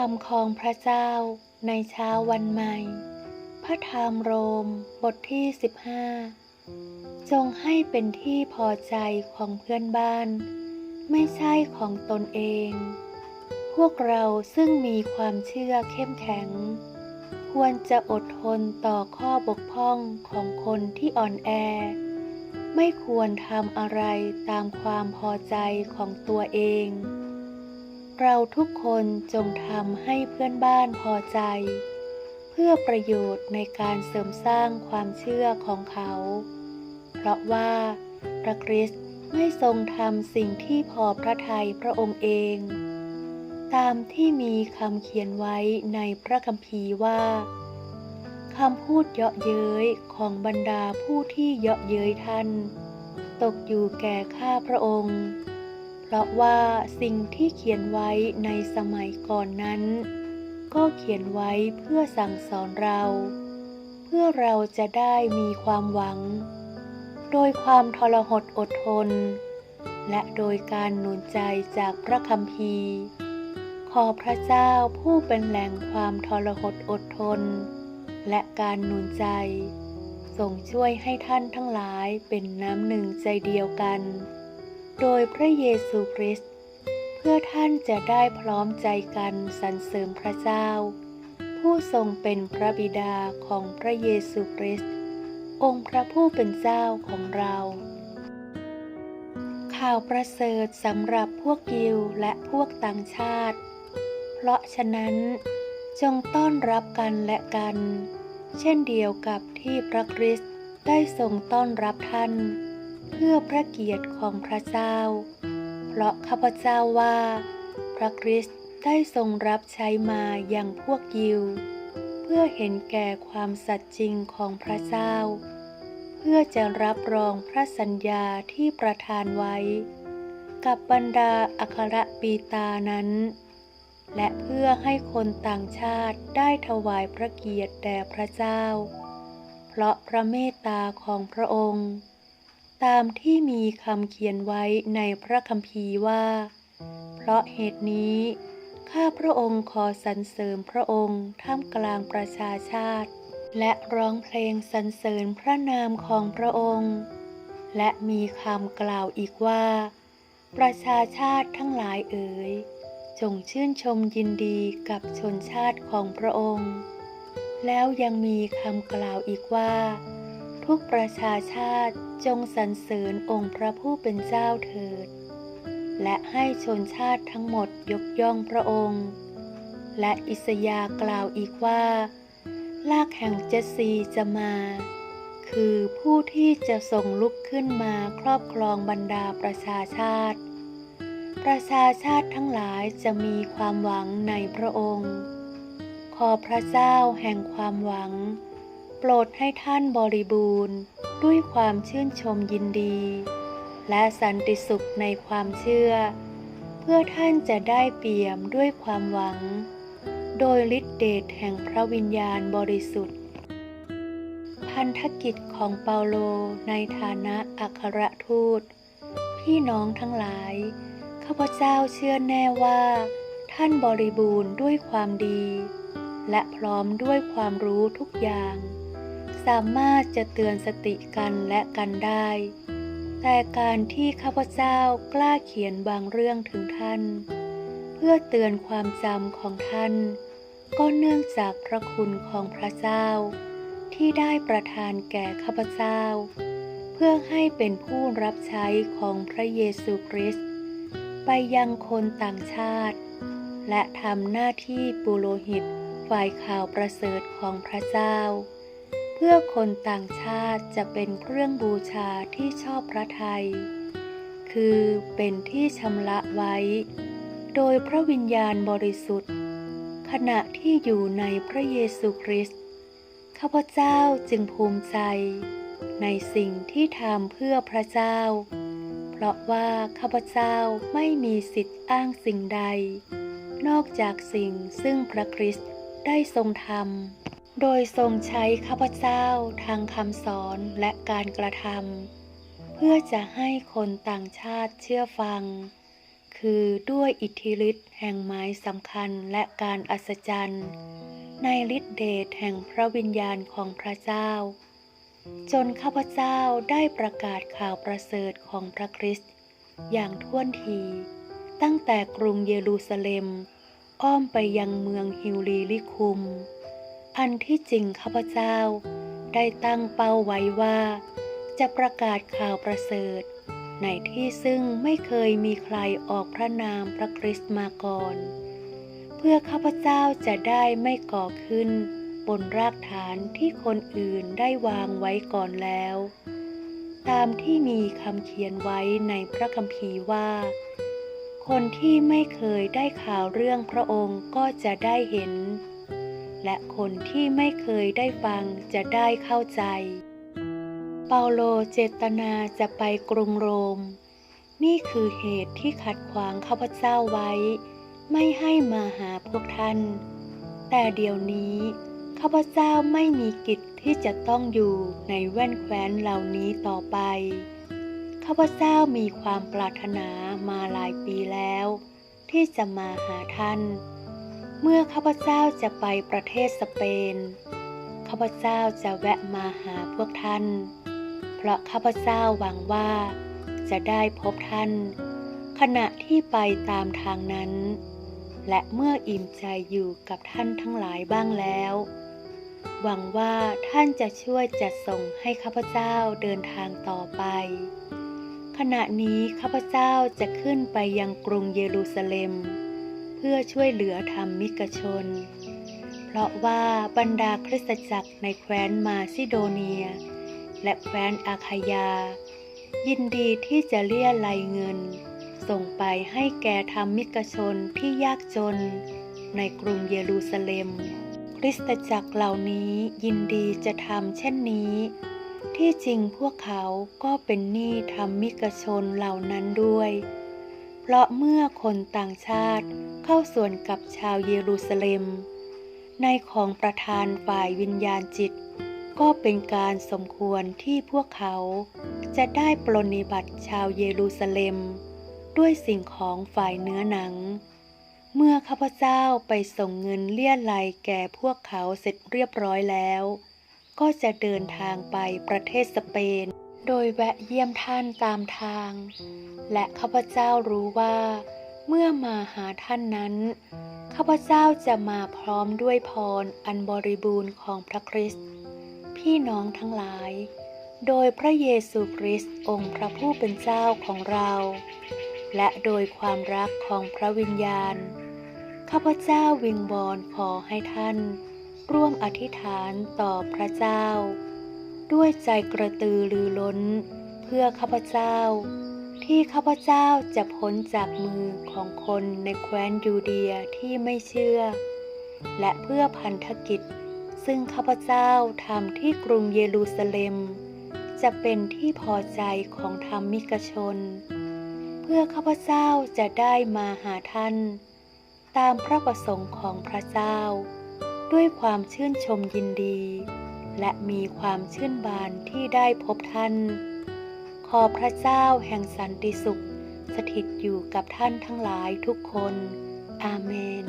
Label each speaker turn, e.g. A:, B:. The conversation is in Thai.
A: รมของพระเจ้าในเช้าวันใหม่ พระธรรมโรมบทที่ 15 จงให้เป็นที่พอใจของเพื่อนบ้าน ไม่ใช่ของตนเอง พวกเราซึ่งมีความเชื่อเข้มแข็ง ควรจะอดทนต่อข้อบกพร่องของคนที่อ่อนแอ ไม่ควรทำอะไรตามความพอใจของตัวเอง เราทุกคนจงทำให้เพื่อนบ้านพอใจ เพื่อประโยชน์ในการเสริมสร้างความเชื่อของเขา เพราะว่าพระคริสต์ไม่ทรงทำสิ่งที่พอพระทัยพระองค์เอง ตามที่มีคำเขียนไว้ในพระคัมภีร์ว่าคำพูดเยาะเย้ยของบรรดาผู้ที่เยาะเย้ยท่าน ตกอยู่แก่ข้าพระองค์ เพราะว่าสิ่งที่เขียนไว้ในสมัยก่อนนั้น ก็เขียนไว้เพื่อสั่งสอนเรา เพื่อเราจะได้มีความหวัง โดยความทรหดอดทน และโดยการหนุนใจจากพระคัมภีร์ ขอพระเจ้าผู้เป็นแหล่งความทรหดอดทน และการหนุนใจทรงช่วยให้ท่านทั้งหลายเป็นน้ำหนึ่งใจเดียวกัน โดยพระเยซูคริสต์เพื่อท่านจะได้พร้อมใจกันสรรเสริมพระเจ้า ผู้ทรงเป็นพระบิดาของพระเยซูคริสต์องค์พระผู้เป็นเจ้าของเรา ข่าวประเสริฐสำหรับพวกยิวและพวกต่างชาติ เพราะฉะนั้นจงต้อนรับกันและกัน เช่นเดียวกับที่พระคริสต์ได้ทรงต้อนรับท่าน เพื่อพระเกียรติของพระเจ้า เพราะข้าพเจ้าว่า พระคริสต์ได้ทรงรับใช้มาอย่างพวกยิว เพื่อเห็นแก่ความสัตย์จริงของพระเจ้า เพื่อจะรับรองพระสัญญาที่ประทานไว้ กับบรรดาอัครปีตานั้น และเพื่อให้คนต่างชาติได้ถวายพระเกียรติแด่พระเจ้า เพราะพระเมตตาของพระองค์ ตามที่มีคำเขียนไว้ในพระคัมภีร์ว่า เพราะเหตุนี้ ข้าพระองค์ขอสรรเสริญพระองค์ท่ามกลางประชาชาติ และร้องเพลงสรรเสริญพระนามของพระองค์ และมีคำกล่าวอีกว่า ประชาชาติทั้งหลายเอ๋ย จงชื่นชมยินดีกับชนชาติของพระองค์ แล้วยังมีคำกล่าวอีกว่า ทุกประชาชาติจงสรรเสริญองค์พระผู้เป็นเจ้าเถิด และให้ชนชาติทั้งหมดยกย่องพระองค์ และอิสยากล่าวอีกว่า ลากแห่งเจสีจะมา คือผู้ที่จะทรงลุกขึ้นมาครอบครองบรรดาประชาชาติ ประชาชาติทั้งหลายจะมีความหวังในพระองค์ ขอพระเจ้าแห่งความหวัง โปรดให้ท่านบริบูรณ์ด้วยความชื่นชมยินดี และสันติสุขในความเชื่อ เพื่อท่านจะได้เปี่ยมด้วยความหวัง โดยฤทธิเดชแห่งพระวิญญาณบริสุทธิ์ พันธกิจของเปาโลในฐานะอัครทูต พี่น้องทั้งหลาย ข้าพเจ้าเชื่อแน่ว่า ท่านบริบูรณ์ด้วยความดีและพร้อมด้วยความรู้ทุกอย่าง สามารถจะเตือนสติกันและกันได้ แต่การที่ข้าพเจ้ากล้าเขียนบางเรื่องถึงท่าน เพื่อเตือนความจำของท่าน ก็เนื่องจากพระคุณของพระเจ้า ที่ได้ประทานแก่ข้าพเจ้า เพื่อให้เป็นผู้รับใช้ของพระเยซูคริสต์ไปยังคนต่างชาติ และทำหน้าที่ปุโรหิตฝ่ายข่าวประเสริฐของพระเจ้า พื่อคนต่างชาติจะเป็นเครื่องบูชาที่ชอบพระไทย คือเป็นที่ชำระไว้ โดยพระวิญญาณบริสุทธิ์ ขณะที่อยู่ในพระเยซูคริสต์ข้าพเจ้าจึงภูมิใจ ในสิ่งที่ทำเพื่อพระเจ้า เพราะว่าข้าพเจ้าไม่มีสิทธิ์อ้างสิ่งใด นอกจากสิ่งซึ่งพระคริสต์ได้ทรงทำ โดยทรงใช้ข้าพเจ้าทางคำสอนและการกระทำเพื่อจะให้คนต่างชาติเชื่อฟัง คือด้วยอิทธิฤทธิ์แห่งไม้สำคัญและการอัศจรรย์ในฤทธิเดชแห่งพระวิญญาณของพระเจ้า จนข้าพเจ้าได้ประกาศข่าวประเสริฐของพระคริสต์อย่างท่วนที ตั้งแต่กรุงเยรูซาเล็ม อ้อมไปยังเมืองฮิวลีลิคุม อันที่จริงข้าพเจ้า ได้ตั้งเป้าไว้ว่า จะประกาศข่าวประเสริฐ ในที่ซึ่งไม่เคยมีใครออกพระนามพระคริสต์มาก่อน เพื่อข้าพเจ้าจะได้ไม่ก่อขึ้น บนรากฐานที่คนอื่นได้วางไว้ก่อนแล้ว ตามที่มีคำเขียนไว้ในพระคัมภีร์ว่า คนที่ไม่เคยได้ข่าวเรื่องพระองค์ก็จะได้เห็น และคนที่ไม่เคยได้ฟังจะได้เข้าใจ เปาโลเจตนาจะไปกรุงโรม นี่คือเหตุที่ขัดขวางข้าพเจ้าไว้ ไม่ให้มาหาพวกท่าน แต่เดี๋ยวนี้ข้าพเจ้าไม่มีกิจที่จะต้องอยู่ในแว่นแคว้นเหล่านี้ต่อไป ข้าพเจ้ามีความปรารถนามาหลายปีแล้ว ที่จะมาหาท่าน เมื่อข้าพเจ้าจะไปประเทศสเปน ข้าพเจ้าจะแวะมาหาพวกท่าน เพราะข้าพเจ้าหวังว่าจะได้พบท่าน ขณะที่ไปตามทางนั้น และเมื่ออิ่มใจอยู่กับท่านทั้งหลายบ้างแล้ว หวังว่าท่านจะช่วยจัดส่งให้ข้าพเจ้าเดินทางต่อไป ขณะนี้ข้าพเจ้าจะขึ้นไปยังกรุงเยรูซาเล็ม พื่อช่วยเหลือธรรมิกชน เพราะว่าบรรดาคริสตจักรในแคว้นมาซิโดเนีย และแคว้นอาคายา ยินดีที่จะเลี่ยไลเงิน ส่งไปให้แก่ธรรมิกชนที่ยากจน ในกรุงเยรูซาเล็ม คริสตจักรเหล่านี้ยินดีจะทำเช่นนี้ ที่จริงพวกเขาก็เป็นหนี้ธรรมิกชนเหล่านั้นด้วย เพราะเมื่อคนต่างชาติ เข้าส่วนกับชาวเยรูซาเล็ม ในของประธานฝ่ายวิญญาณจิต ก็เป็นการสมควรที่พวกเขา จะได้ปรนนิบัติชาวเยรูซาเล็ม ด้วยสิ่งของฝ่ายเนื้อหนัง เมื่อข้าพเจ้าไปส่งเงินเลี่ยไลแก่พวกเขาเสร็จเรียบร้อยแล้ว ก็จะเดินทางไปประเทศสเปนโดยแวะเยี่ยมท่านตามทาง และข้าพเจ้ารู้ว่า เมื่อมาหาท่านนั้น ข้าพเจ้าจะมาพร้อมด้วยพรอันบริบูรณ์ของพระคริสต์พี่น้องทั้งหลาย โดยพระเยซูคริสต์องค์พระผู้เป็นเจ้าของเรา และโดยความรักของพระวิญญาณ ข้าพเจ้าวิงบอลขอให้ท่าน ร่วมอธิษฐานต่อพระเจ้า ด้วยใจกระตือรือร้น เพื่อข้าพเจ้า ที่ข้าพเจ้าจะพ้นจากมือของคนในแคว้นยูเดียที่ไม่เชื่อ และเพื่อพันธกิจ ซึ่งข้าพเจ้าทำที่กรุงเยรูซาเล็ม จะเป็นที่พอใจของธรรมิกชน เพื่อข้าพเจ้าจะได้มาหาท่าน ตามพระประสงค์ของพระเจ้า ด้วยความชื่นชมยินดี และมีความชื่นบานที่ได้พบท่าน ขอพระเจ้าแห่งสันติสุข สถิตอยู่กับท่านทั้งหลายทุกคน อาเมน